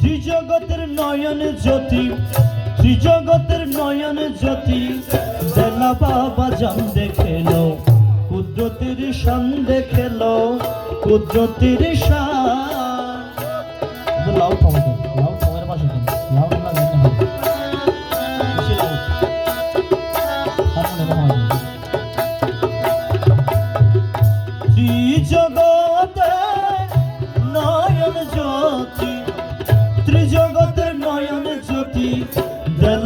ত্রিজগতের নয়ন জ্যোতি, ত্রিজগতের নয়ন জ্যোতি জেলা বাবা জান দেখেলো, কুদরতির শান দেখেলো, কুদরতির শান। লাউ।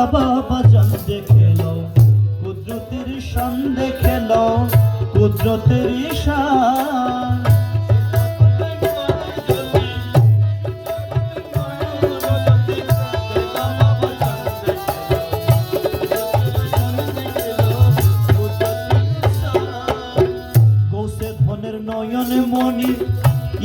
দেলা বাবা জান দেখেলো কুদরতের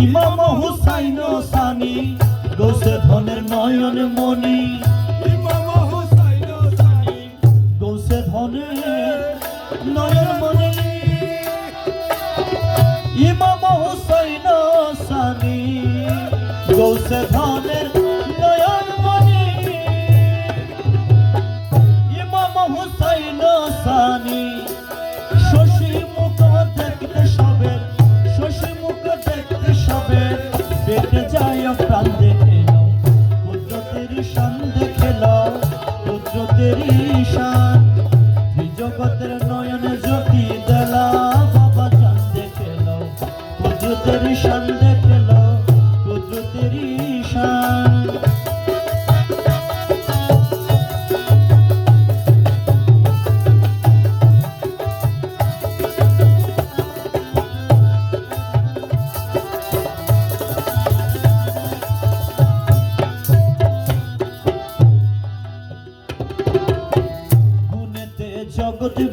ইমাম হুসাইন সানি। গৌসে ধনের নয়ন মণি ইমাম হুসাইন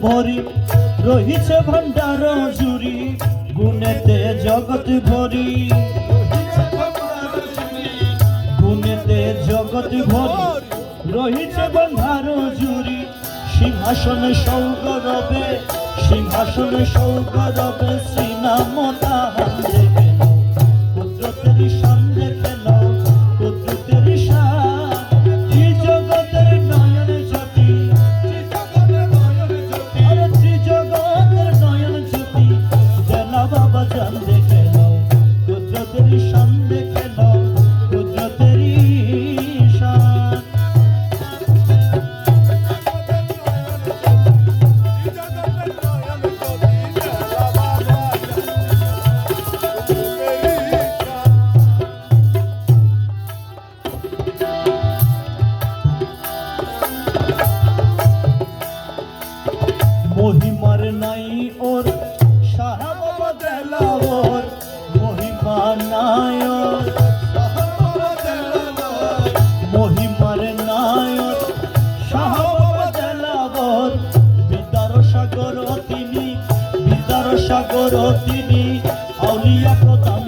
ভরি, রহিছে ভান্ডার জুরি গুণেতে জগৎ ভরি। গুণেতে জগৎ ভরি। রহিছে ভান্ডার জুরি সিংহাসন সৌগরবে সিংহাসন সৌগরবে শ্রীনামতা হান্দে মহিমার নাই ওর, সারা বাবা দেলা ওর মহিমা নাই ওর মহিমার নাই ওর, সারা বাবা দেলা ওর বিদ্যার সাগর তিনি বিদ্যার সাগর আউলিয়া প্রধান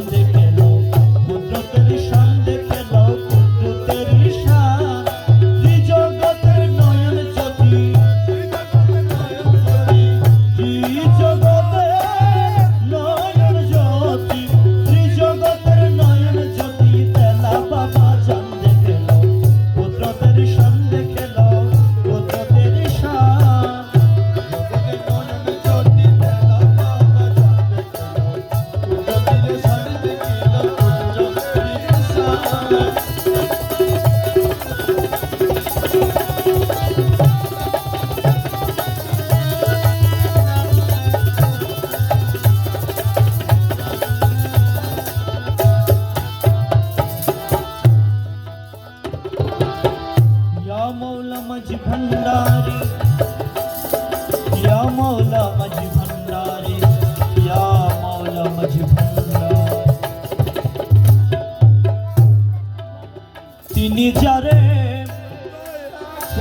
তিনি যারে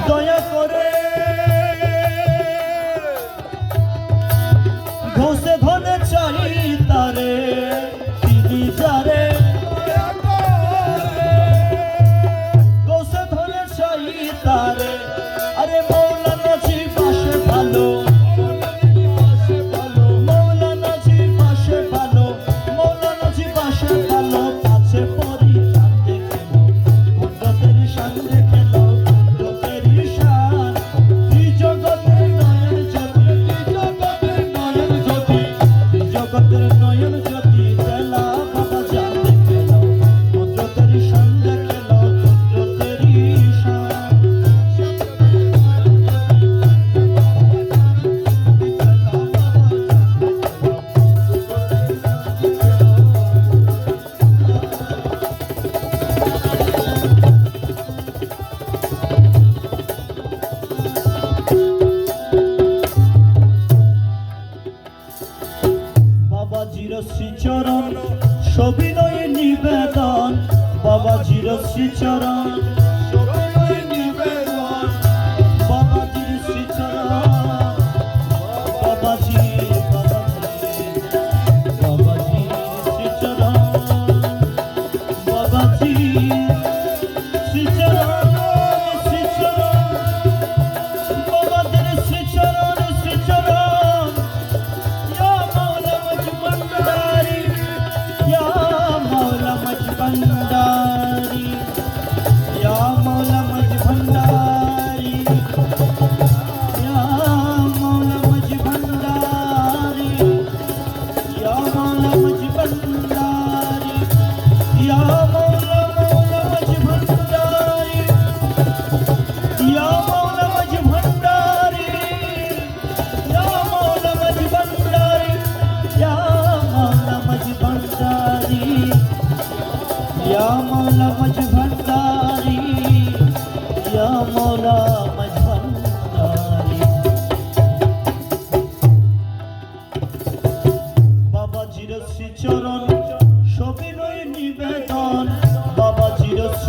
দয়া করে ঘষে ধনে চাই তারে Thank you.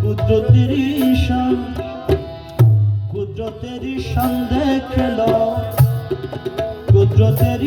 কুদরতের শান কুদরতের শান দেখেলো কুদরতের